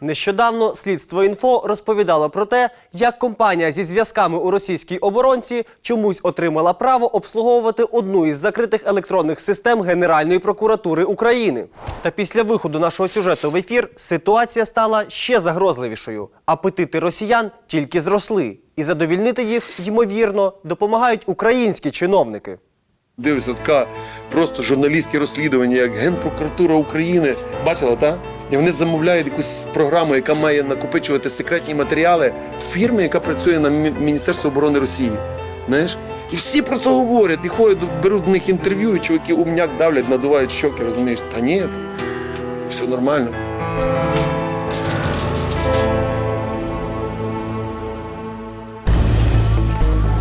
Нещодавно слідство інфо розповідало про те, як компанія зі зв'язками у російській оборонці чомусь отримала право обслуговувати одну із закритих електронних систем Генеральної прокуратури України. Та після виходу нашого сюжету в ефір ситуація стала ще загрозливішою. Апетити росіян тільки зросли, і задовільнити їх ймовірно допомагають українські чиновники. Дивишся, така просто журналістське розслідування, як Генпрокуратура України. Бачила, так? І вони замовляють якусь програму, яка має накопичувати секретні матеріали фірми, яка працює на Мі- Міністерство оборони Росії. Знаєш? І всі про це говорять, і ходять, беруть в них інтерв'ю, і чуваки умняк давлять, надувають щоки, розумієш? Та ні, все нормально.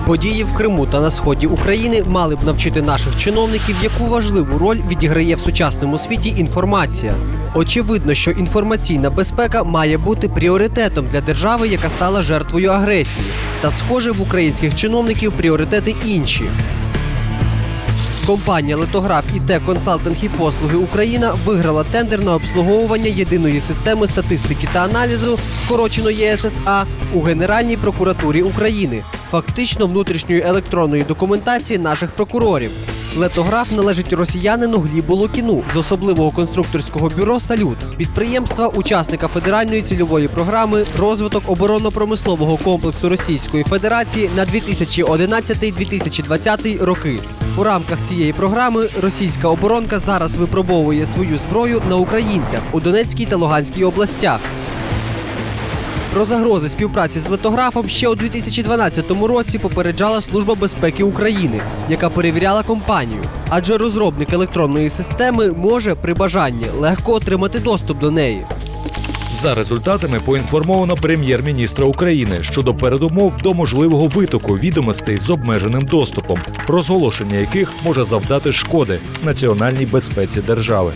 Події в Криму та на сході України мали б навчити наших чиновників, яку важливу роль відіграє в сучасному світі інформація. Очевидно, що інформаційна безпека має бути пріоритетом для держави, яка стала жертвою агресії. Та схоже, в українських чиновників пріоритети інші. Компанія Литограф ІТ Консалтинг і послуги Україна виграла тендер на обслуговування єдиної системи статистики та аналізу, скорочено ЄССА, у Генеральній прокуратурі України, фактично внутрішньої електронної документації наших прокурорів. Летограф належить росіянину Глібу Лукіну з особливого конструкторського бюро Салют, підприємства, учасника федеральної цільової програми розвиток оборонно-промислового комплексу Російської Федерації на 2011-2020 роки. У рамках цієї програми російська оборонка зараз випробовує свою зброю на українцях у Донецькій та Луганській областях. Про загрози співпраці з литографом ще у 2012 році попереджала Служба безпеки України, яка перевіряла компанію. Адже розробник електронної системи може при бажанні легко отримати доступ до неї. За результатами поінформовано прем'єр-міністра України щодо передумов до можливого витоку відомостей з обмеженим доступом, розголошення яких може завдати шкоди національній безпеці держави.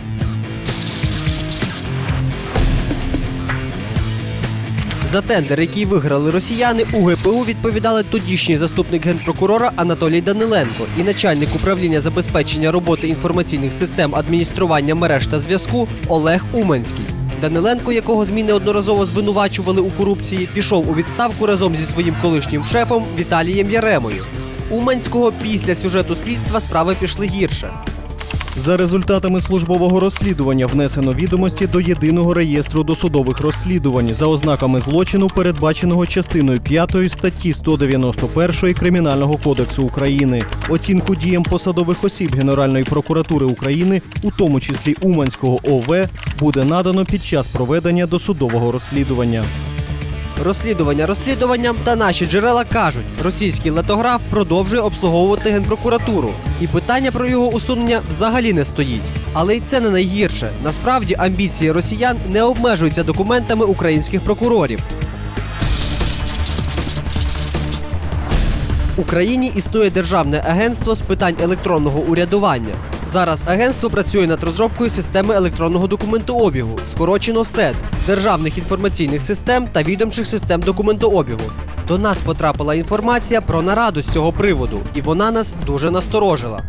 За тендер, який виграли росіяни, у ГПУ відповідали тодішній заступник генпрокурора Анатолій Даниленко і начальник управління забезпечення роботи інформаційних систем адміністрування мереж та зв'язку Олег Уманський. Даниленко, якого змі неодноразово звинувачували у корупції, пішов у відставку разом зі своїм колишнім шефом Віталієм Яремою. Уманського після сюжету слідства справи пішли гірше. За результатами службового розслідування внесено відомості до єдиного реєстру досудових розслідувань за ознаками злочину, передбаченого частиною 5 статті 191 Кримінального кодексу України. Оцінку діям посадових осіб Генеральної прокуратури України, у тому числі Уманського ОВ, буде надано під час проведення досудового розслідування. Розслідування розслідуванням та наші джерела кажуть, російський летограф продовжує обслуговувати генпрокуратуру, і питання про його усунення взагалі не стоїть. Але й це не найгірше. Насправді амбіції росіян не обмежуються документами українських прокурорів. Україні існує державне агентство з питань електронного урядування. Зараз агентство працює над розробкою системи електронного документообігу, скорочено СЕД, державних інформаційних систем та відомчих систем документообігу. До нас потрапила інформація про нараду з цього приводу, і вона нас дуже насторожила.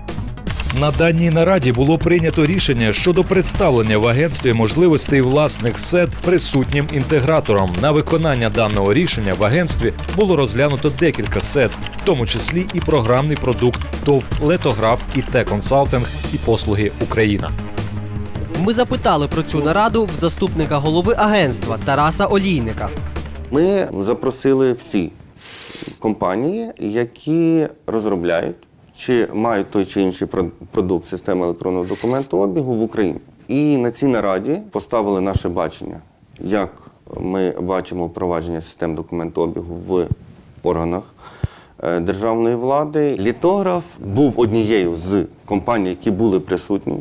На даній нараді було прийнято рішення щодо представлення в агентстві можливостей власних сет присутнім інтегратором. На виконання даного рішення в агентстві було розглянуто декілька сет, в тому числі і програмний продукт ТОВ Летограф і Те-консалтинг і послуги Україна. Ми запитали про цю нараду в заступника голови агентства Тараса Олійника. Ми запросили всі компанії, які розробляють чи мають той чи інший про- продукт системи електронного документообігу в Україні. І на цій нараді поставили наше бачення, як ми бачимо впровадження систем документообігу в органах е, державної влади. Літограф був однією з компаній, які були присутні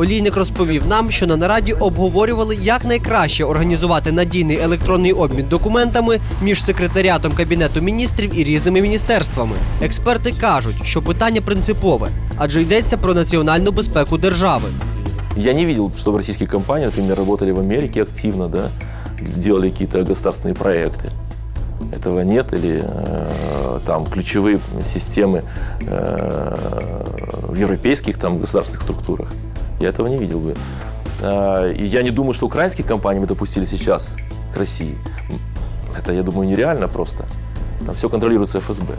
Олійник розповів нам, що на нараді обговорювали, як найкраще організувати надійний електронний обмін документами між секретаріатом кабінету міністрів і різними міністерствами. Експерти кажуть, що питання принципове, адже йдеться про національну безпеку держави. Я не видел, чтобы российские компании, например, работали в Америке активно, да, делали какие-то государственные проекты. Этого нет, или э, там ключевые системы э, в европейских там государственных структурах. Я этого не видел бы. Э, И я не думаю, что украинские компании мы допустили сейчас к России. Это, я думаю, нереально просто. Там все контролируется ФСБ.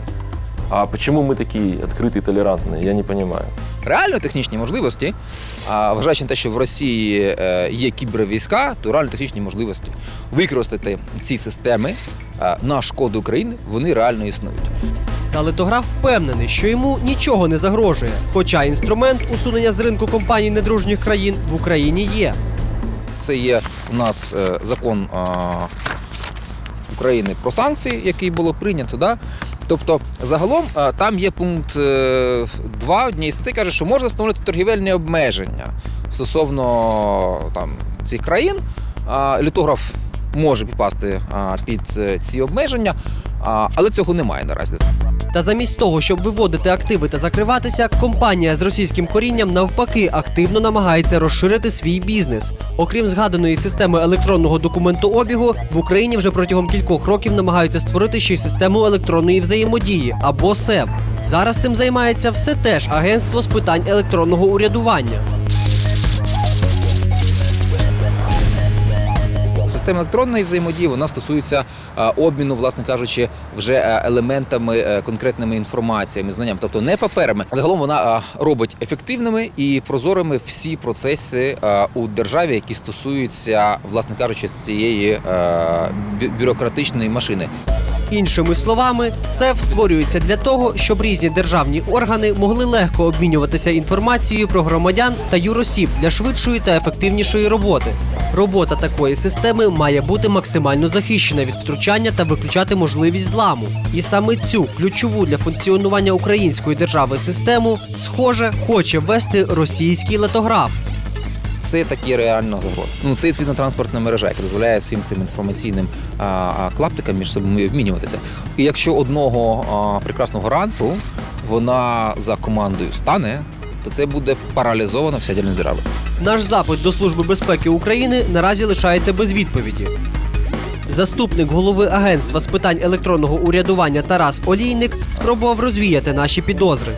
А почему мы такие открытые, толерантные, я не понимаю. реально технічні можливості, а вважаючи на те, що в Росії е, є кібервійська, то реально технічні можливості використати ці системи е, на шкоду України, вони реально існують. Та литограф впевнений, що йому нічого не загрожує. Хоча інструмент усунення з ринку компаній недружніх країн в Україні є. Це є у нас е, закон е, України про санкції, який було прийнято. Да? Тобто, загалом е, там є пункт 2 однієї статті, каже, що можна встановити торгівельні обмеження стосовно там, цих країн. Літограф може підпасти під е, ці обмеження, але цього немає наразі. Та замість того, щоб виводити активи та закриватися, компанія з російським корінням навпаки активно намагається розширити свій бізнес. Окрім згаданої системи електронного документообігу, в Україні вже протягом кількох років намагаються створити ще й систему електронної взаємодії або СЕВ. Зараз цим займається все теж агентство з питань електронного урядування. Система електронної взаємодії вона стосується е, обміну, власне кажучи, вже е, елементами е, конкретними інформаціями, знанням, тобто не паперами. Загалом вона робить ефективними і прозорими всі процеси у державі, які стосуються, власне кажучи, з цієї бюрократичної машини. Іншими словами, СЕВ створюється для того, щоб різні державні органи могли легко обмінюватися інформацією про громадян та юросіб для швидшої та ефективнішої роботи. Робота такої системи має бути максимально захищена від втручання та виключати можливість зламу. І саме цю ключову для функціонування української держави систему, схоже, хоче ввести російський летограф. Це такі реально загрози. Ну це відповідно транспортна мережа, яка дозволяє всім цим інформаційним а, клаптикам між собою обмінюватися. І якщо одного а, прекрасного ранку вона за командою стане, то це буде паралізована вся діяльність держави. Наш запит до Служби безпеки України наразі лишається без відповіді. Заступник голови агентства з питань електронного урядування Тарас Олійник спробував розвіяти наші підозри.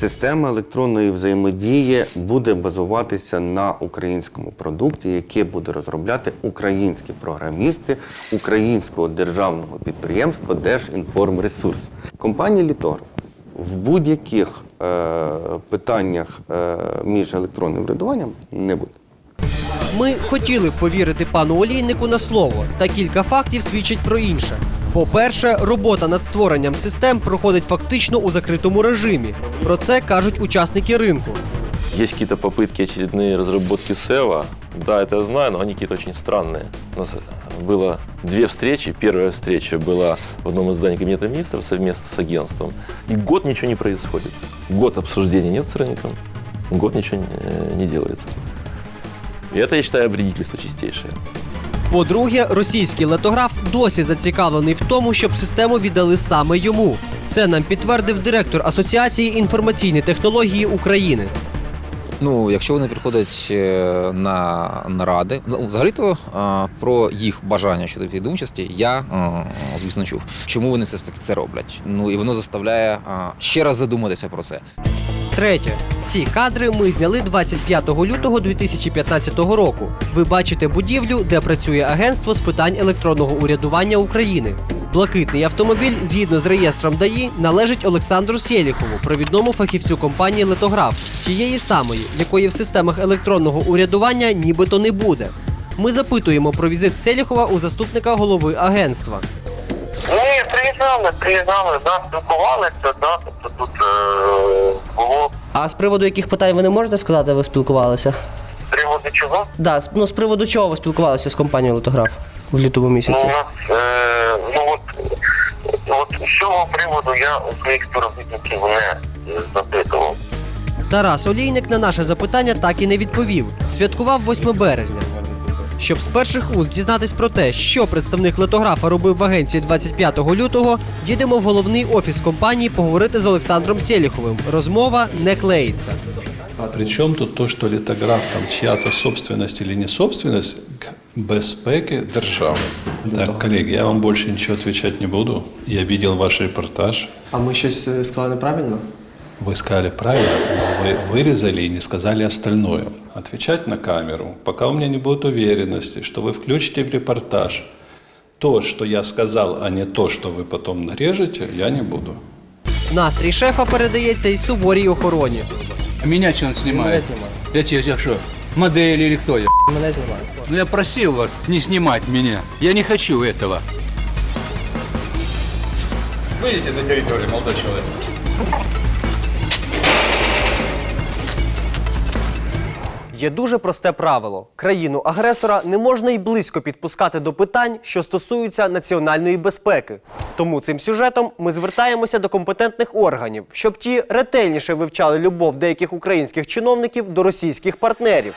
Система електронної взаємодії буде базуватися на українському продукті, який буде розробляти українські програмісти українського державного підприємства Держінформресурс. Компанія Літограф в будь-яких е, питаннях е, між електронним врядуванням не буде. Ми хотіли б повірити пану Олійнику на слово, та кілька фактів свідчать про інше. По-перше, робота над створенням систем проходить фактично у закритому режимі. Про це кажуть учасники ринку. Есть какие-то попытки очередные разработки СЭВа. Да, это я знаю, но они какие-то очень странные. У нас было две встречи. Первая встреча была в одном из зданий Кабинета министров совместно с агентством. И год ничего не происходит. Год обсуждений нет с рынком. Год ничего э, не делается. И это, я считаю, вредительство чистейшее. По-друге, російський летограф досі зацікавлений в тому, щоб систему віддали саме йому. Це нам підтвердив директор Асоціації інформаційні технології України. Ну, якщо вони приходять е, на наради, ну взагалі-то е, про їх бажання щодо підумчості я е, звісно чув. Чому вони все таки це роблять? Ну і воно заставляє ще раз задуматися про це. Третє, ці кадри ми зняли 25 лютого 2015 року. Ви бачите будівлю, де працює агентство з питань електронного урядування України. Блакитний автомобіль, згідно з реєстром ДАІ, належить Олександру Сєліхову, провідному фахівцю компанії Летограф, тієї самої, якої в системах електронного урядування нібито не буде. Ми запитуємо про візит Селіхова у заступника голови агентства. Ні, приїжджали, приїжджали, да, спілкувалися, да, тобто тут е, було А з приводу яких питань ви не можете сказати, ви спілкувалися? з приводу чого? Да, ну з приводу чого ви спілкувалися з компанією Литограф в лютому Ну, місяці? у нас, е, ну от, от з цього приводу я у своїх співробітників не запитував. Тарас Олійник на наше запитання так і не відповів. Святкував 8 березня. Щоб з перших уст дізнатись про те, що представник литографа робив в агенції 25 лютого, їдемо в головний офіс компанії поговорити з Олександром Сєліховим. Розмова не клеїться. А при чем тут то, что литограф там чья-то собственность или не собственность к безпеки держави? Так, коллеги, я вам больше ничего отвечать не буду. Я видел ваш репортаж. А ми щось сказали неправильно? Вы сказали правильно, но вы вырезали и не сказали остальное. Отвечать на камеру, пока у меня не будет уверенности, что вы включите в репортаж то, что я сказал, а не то, что вы потом нарежете, я не буду. Настрій шефа передається й суворій охороні. А меня что он снимает? Я тебе я что, модель или кто я? Мене знімають. Ну я просил вас не снимать меня. Я не хочу этого. Выйдите за территорию, молодой человек. Є дуже просте правило: країну-агресора не можна й близько підпускати до питань, що стосуються національної безпеки. Тому цим сюжетом ми звертаємося до компетентних органів, щоб ті ретельніше вивчали любов деяких українських чиновників до російських партнерів.